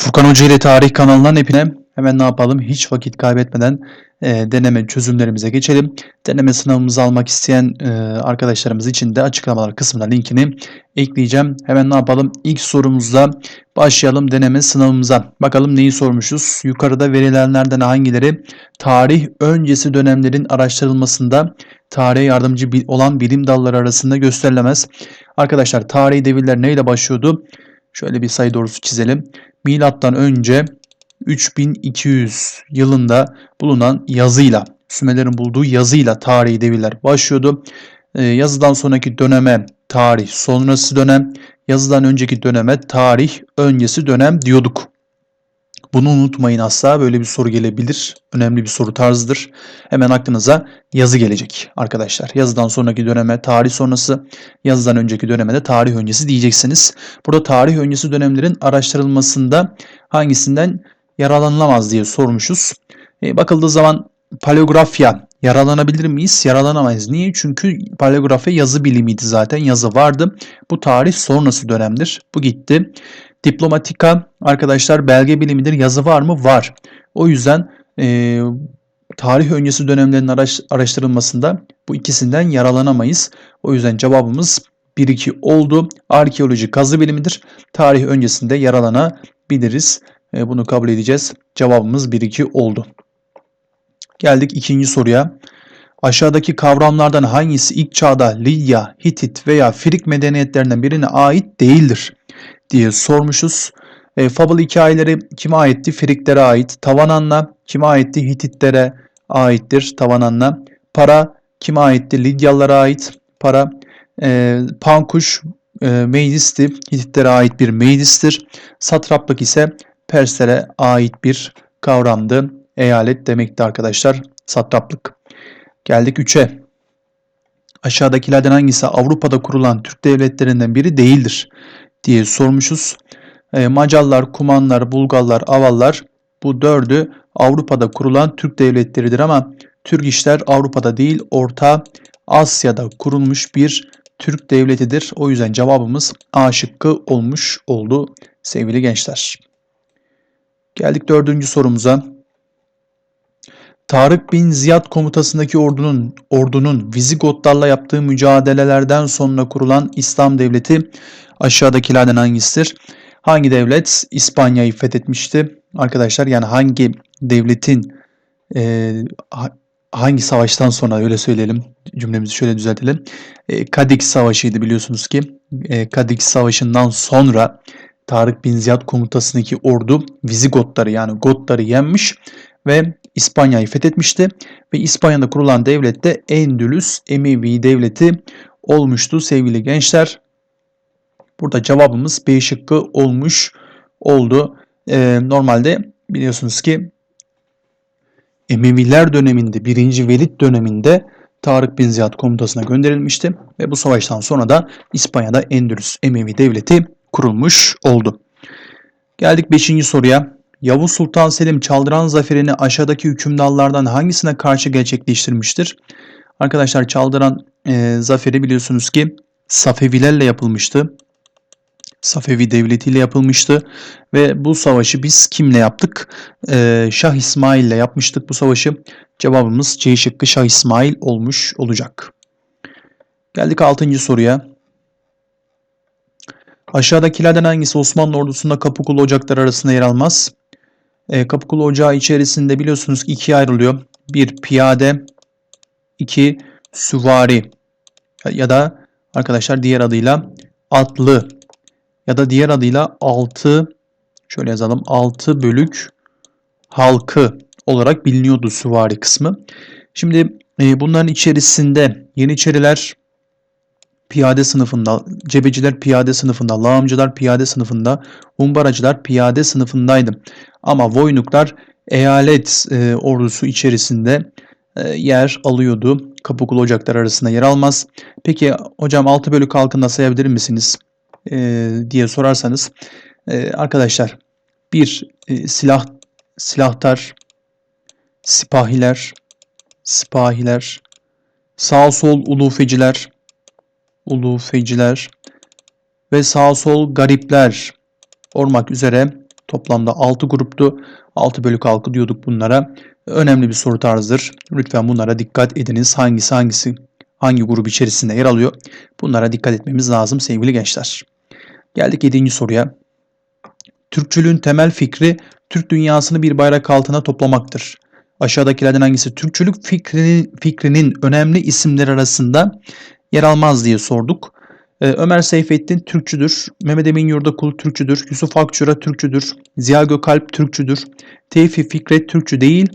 Furkan Hoca ile Tarih kanalından hepine hemen ne yapalım? Hiç vakit kaybetmeden e, deneme çözümlerimize geçelim. Deneme sınavımızı almak isteyen e, arkadaşlarımız için de açıklamalar kısmına linkini ekleyeceğim. Hemen ne yapalım? İlk sorumuzla başlayalım deneme sınavımıza. Bakalım neyi sormuşuz? Yukarıda verilenlerden hangileri tarih öncesi dönemlerin araştırılmasında tarihe yardımcı olan bilim dalları arasında gösterilemez. Arkadaşlar tarihi devirler neyle başlıyordu? Şöyle bir sayı doğrusu çizelim. Milattan önce 3200 yılında bulunan yazıyla, Sümerlerin bulduğu yazıyla tarihi devirler başlıyordu. Ee, yazıdan sonraki döneme tarih sonrası dönem, yazıdan önceki döneme tarih öncesi dönem diyorduk. Bunu unutmayın asla böyle bir soru gelebilir. Önemli bir soru tarzıdır. Hemen aklınıza yazı gelecek arkadaşlar. Yazıdan sonraki döneme tarih sonrası, yazıdan önceki döneme de tarih öncesi diyeceksiniz. Burada tarih öncesi dönemlerin araştırılmasında hangisinden yararlanılamaz diye sormuşuz. E, bakıldığı zaman paleografya yaralanabilir miyiz? Yaralanamayız. Niye? Çünkü paleografya yazı bilimiydi zaten. Yazı vardı. Bu tarih sonrası dönemdir. Bu gitti. Diplomatika arkadaşlar belge bilimidir. Yazı var mı? Var. O yüzden e, tarih öncesi dönemlerin araş, araştırılmasında bu ikisinden yaralanamayız. O yüzden cevabımız 1-2 oldu. Arkeoloji kazı bilimidir. Tarih öncesinde yaralanabiliriz. E, bunu kabul edeceğiz. Cevabımız 1-2 oldu. Geldik ikinci soruya. Aşağıdaki kavramlardan hangisi ilk çağda Lidya, Hitit veya Frig medeniyetlerinden birine ait değildir diye sormuşuz. E, Fable hikayeleri kime aitti? Friglere ait. Tavananna kime aitti? Hititlere aittir. Tavananna. Para kime aitti? Lidyalılara ait. Para. E, Pankuş e, meclisti. Hititlere ait bir meclistir. Satraplık ise Perslere ait bir kavramdı. Eyalet demekti arkadaşlar. Satraplık. Geldik 3'e. Aşağıdakilerden hangisi Avrupa'da kurulan Türk devletlerinden biri değildir diye sormuşuz. E, Macarlar, Kumanlar, Bulgarlar, Avallar bu dördü Avrupa'da kurulan Türk devletleridir ama Türk işler Avrupa'da değil Orta Asya'da kurulmuş bir Türk devletidir. O yüzden cevabımız A şıkkı olmuş oldu sevgili gençler. Geldik dördüncü sorumuza. Tarık bin Ziyad komutasındaki ordunun ordunun Vizigotlarla yaptığı mücadelelerden sonra kurulan İslam devleti aşağıdakilerden hangisidir? Hangi devlet İspanya'yı fethetmişti? Arkadaşlar yani hangi devletin e, hangi savaştan sonra öyle söyleyelim cümlemizi şöyle düzeltelim. E, Kadix Savaşı'ydı biliyorsunuz ki. E, Kadix Savaşı'ndan sonra Tarık bin Ziyad komutasındaki ordu Vizigotları yani Gotları yenmiş ve İspanya'yı fethetmişti. Ve İspanya'da kurulan devlet de Endülüs Emevi devleti olmuştu sevgili gençler. Burada cevabımız B şıkkı olmuş oldu. Ee, normalde biliyorsunuz ki Emeviler döneminde 1. Velid döneminde Tarık bin Ziyad komutasına gönderilmişti ve bu savaştan sonra da İspanya'da Endülüs Emevi devleti kurulmuş oldu. Geldik 5. soruya. Yavuz Sultan Selim Çaldıran zaferini aşağıdaki hükümdarlardan hangisine karşı gerçekleştirmiştir? Arkadaşlar Çaldıran e, zaferi biliyorsunuz ki Safevilerle yapılmıştı. Safevi devletiyle yapılmıştı ve bu savaşı biz kimle yaptık? Ee, Şah İsmail ile yapmıştık bu savaşı. Cevabımız C şıkkı Şah İsmail olmuş olacak. Geldik 6. soruya. Aşağıdakilerden hangisi Osmanlı ordusunda Kapıkulu ocakları arasında yer almaz? E, Kapıkulu ocağı içerisinde biliyorsunuz ki ikiye ayrılıyor. Bir piyade, iki süvari ya da arkadaşlar diğer adıyla atlı ya da diğer adıyla 6 şöyle yazalım 6 bölük halkı olarak biliniyordu süvari kısmı. Şimdi e, bunların içerisinde Yeniçeriler piyade sınıfında, cebeciler piyade sınıfında, lağımcılar piyade sınıfında, umbaracılar piyade sınıfındaydı. Ama Voynuklar eyalet e, ordusu içerisinde e, yer alıyordu. Kapıkulu ocaklar arasında yer almaz. Peki hocam 6 bölük halkında sayabilir misiniz? E, diye sorarsanız e, arkadaşlar bir e, silah silahtar, sipahiler, sipahiler, sağ sol ulufeciler, ulufeciler ve sağ sol garipler olmak üzere Toplamda 6 gruptu. 6 bölük 6 diyorduk bunlara. Önemli bir soru tarzıdır. Lütfen bunlara dikkat ediniz. Hangisi hangisi hangi grup içerisinde yer alıyor? Bunlara dikkat etmemiz lazım sevgili gençler. Geldik 7. soruya. Türkçülüğün temel fikri Türk dünyasını bir bayrak altına toplamaktır. Aşağıdakilerden hangisi Türkçülük fikrinin, fikrinin önemli isimleri arasında yer almaz diye sorduk. Ee, Ömer Seyfettin Türkçüdür. Mehmet Emin Yurdakul Türkçüdür. Yusuf Akçura Türkçüdür. Ziya Gökalp Türkçüdür. Tevfik Fikret Türkçü değil.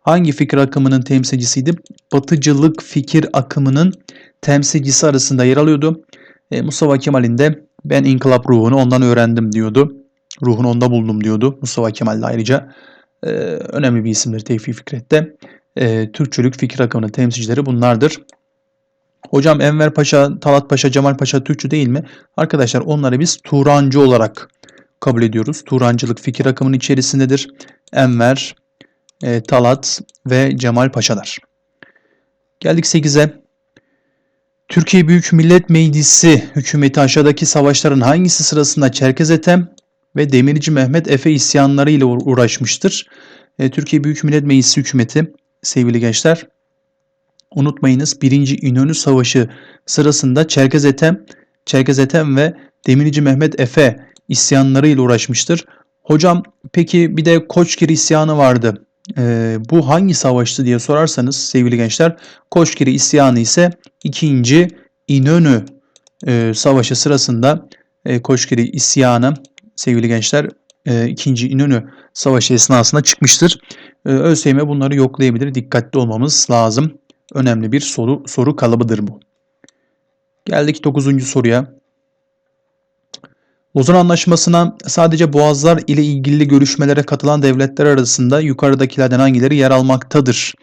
Hangi fikir akımının temsilcisiydi? Batıcılık fikir akımının temsilcisi arasında yer alıyordu. E, Mustafa Kemal'in de ben inkılap ruhunu ondan öğrendim diyordu. Ruhunu onda buldum diyordu. Mustafa Kemal de ayrıca e, önemli bir isimdir Tevfik Fikret'te. E, Türkçülük fikir akımının temsilcileri bunlardır. Hocam Enver Paşa, Talat Paşa, Cemal Paşa Türkçü değil mi? Arkadaşlar onları biz Turancı olarak kabul ediyoruz. Turancılık fikir akımının içerisindedir. Enver, e, Talat ve Cemal Paşalar. Geldik 8'e. Türkiye Büyük Millet Meclisi hükümeti aşağıdaki savaşların hangisi sırasında Çerkez Ethem ve Demirci Mehmet Efe isyanları ile uğraşmıştır? E, Türkiye Büyük Millet Meclisi hükümeti sevgili gençler unutmayınız 1. İnönü Savaşı sırasında Çerkez Ethem, Çerkez Ethem ve Demirci Mehmet Efe isyanları ile uğraşmıştır. Hocam peki bir de Koçgir isyanı vardı. E, bu hangi savaştı diye sorarsanız sevgili gençler Koçgiri isyanı ise 2. İnönü e, Savaşı sırasında e, Koçgiri isyanı sevgili gençler e, 2. İnönü Savaşı esnasında çıkmıştır. E, ÖSYM bunları yoklayabilir. Dikkatli olmamız lazım. Önemli bir soru soru kalıbıdır bu. Geldik 9. soruya. Lozan Anlaşması'na sadece boğazlar ile ilgili görüşmelere katılan devletler arasında yukarıdakilerden hangileri yer almaktadır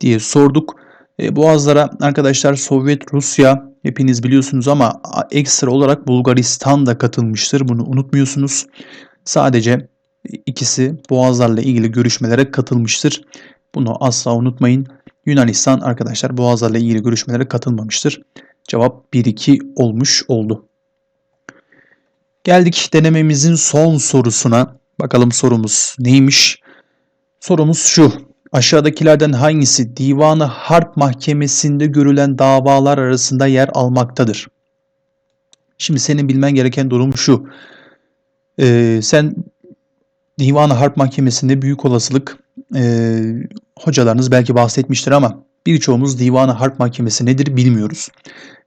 diye sorduk. E, boğazlara arkadaşlar Sovyet Rusya hepiniz biliyorsunuz ama ekstra olarak Bulgaristan da katılmıştır. Bunu unutmuyorsunuz. Sadece ikisi boğazlarla ilgili görüşmelere katılmıştır. Bunu asla unutmayın. Yunanistan arkadaşlar boğazlarla ilgili görüşmelere katılmamıştır. Cevap 1-2 olmuş oldu. Geldik denememizin son sorusuna. Bakalım sorumuz neymiş? Sorumuz şu. Aşağıdakilerden hangisi Divanı Harp Mahkemesi'nde görülen davalar arasında yer almaktadır? Şimdi senin bilmen gereken durum şu. Ee, sen Divanı Harp Mahkemesi'nde büyük olasılık e, hocalarınız belki bahsetmiştir ama birçoğumuz Divanı Harp Mahkemesi nedir bilmiyoruz.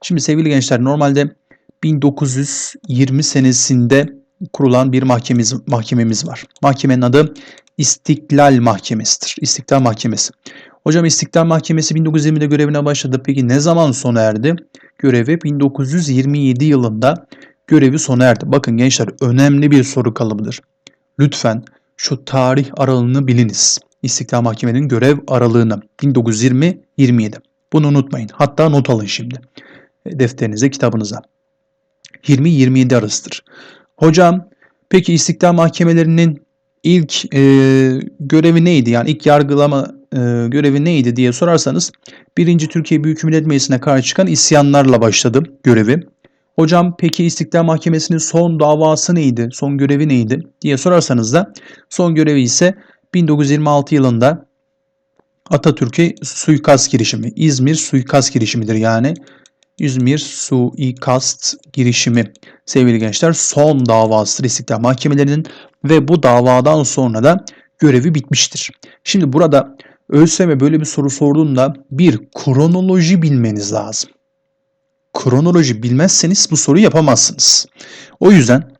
Şimdi sevgili gençler normalde 1920 senesinde kurulan bir mahkememiz, mahkememiz var. Mahkemenin adı İstiklal Mahkemesi'dir. İstiklal Mahkemesi. Hocam İstiklal Mahkemesi 1920'de görevine başladı. Peki ne zaman sona erdi? Görevi 1927 yılında görevi sona erdi. Bakın gençler önemli bir soru kalıbıdır. Lütfen şu tarih aralığını biliniz. İstiklal Mahkemenin görev aralığını 1920-27. Bunu unutmayın. Hatta not alın şimdi. Defterinize, kitabınıza. 20-27 arasıdır. Hocam peki istiklal mahkemelerinin ilk e, görevi neydi? Yani ilk yargılama e, görevi neydi diye sorarsanız 1. Türkiye Büyük Millet Meclisi'ne karşı çıkan isyanlarla başladı görevi. Hocam peki İstiklal Mahkemesi'nin son davası neydi? Son görevi neydi? diye sorarsanız da son görevi ise 1926 yılında Atatürk'e suikast girişimi, İzmir suikast girişimidir yani. İzmir suikast girişimi sevgili gençler son davası İstiklal Mahkemelerinin ve bu davadan sonra da görevi bitmiştir. Şimdi burada ÖSYM böyle bir soru sorduğunda bir kronoloji bilmeniz lazım. Kronoloji bilmezseniz bu soruyu yapamazsınız. O yüzden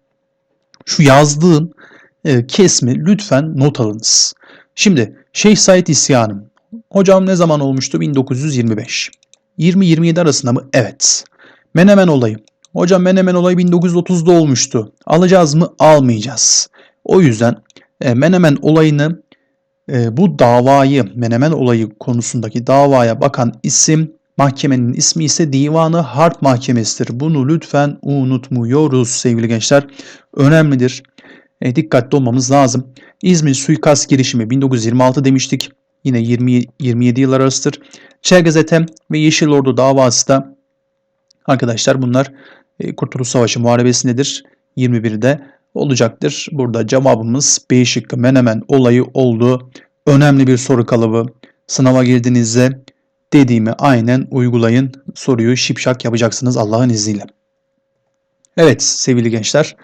şu yazdığım e, kesmi lütfen not alınız. Şimdi Şeyh Said isyanı. Hocam ne zaman olmuştu? 1925. 20-27 arasında mı? Evet. Menemen olayı. Hocam Menemen olayı 1930'da olmuştu. Alacağız mı? Almayacağız. O yüzden e, Menemen olayını e, bu davayı Menemen olayı konusundaki davaya bakan isim mahkemenin ismi ise Divanı Harp Mahkemesi'dir. Bunu lütfen unutmuyoruz sevgili gençler. Önemlidir. E, dikkatli olmamız lazım. İzmir suikast girişimi 1926 demiştik. Yine 20 27 yıllar arasıdır. Çergezetem ve Yeşil Ordu davası da arkadaşlar bunlar e, Kurtuluş Savaşı muharebesindedir. 21'de olacaktır. Burada cevabımız B şıkkı menemen olayı oldu. Önemli bir soru kalıbı. Sınava girdiğinizde dediğimi aynen uygulayın. Soruyu şipşak yapacaksınız Allah'ın izniyle. Evet sevgili gençler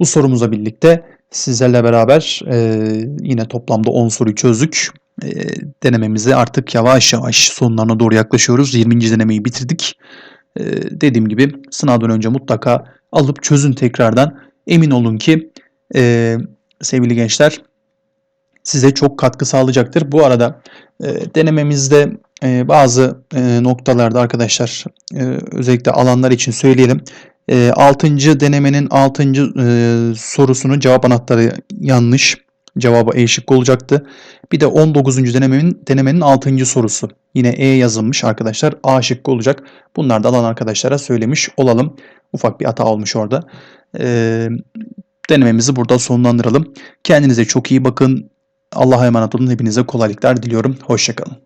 bu sorumuzla birlikte sizlerle beraber e, yine toplamda 10 soruyu çözdük. E, denememizi artık yavaş yavaş sonlarına doğru yaklaşıyoruz. 20. denemeyi bitirdik. E, dediğim gibi sınavdan önce mutlaka alıp çözün tekrardan. Emin olun ki e, sevgili gençler size çok katkı sağlayacaktır. Bu arada e, denememizde e, bazı e, noktalarda arkadaşlar e, özellikle alanlar için söyleyelim. E, 6. denemenin 6. E, sorusunun cevap anahtarı yanlış. Cevabı E şıkkı olacaktı. Bir de 19. denemenin denemenin 6. sorusu. Yine E yazılmış arkadaşlar. A şıkkı olacak. Bunlar da alan arkadaşlara söylemiş olalım. Ufak bir hata olmuş orada. E, denememizi burada sonlandıralım. Kendinize çok iyi bakın. Allah'a emanet olun. Hepinize kolaylıklar diliyorum. Hoşçakalın.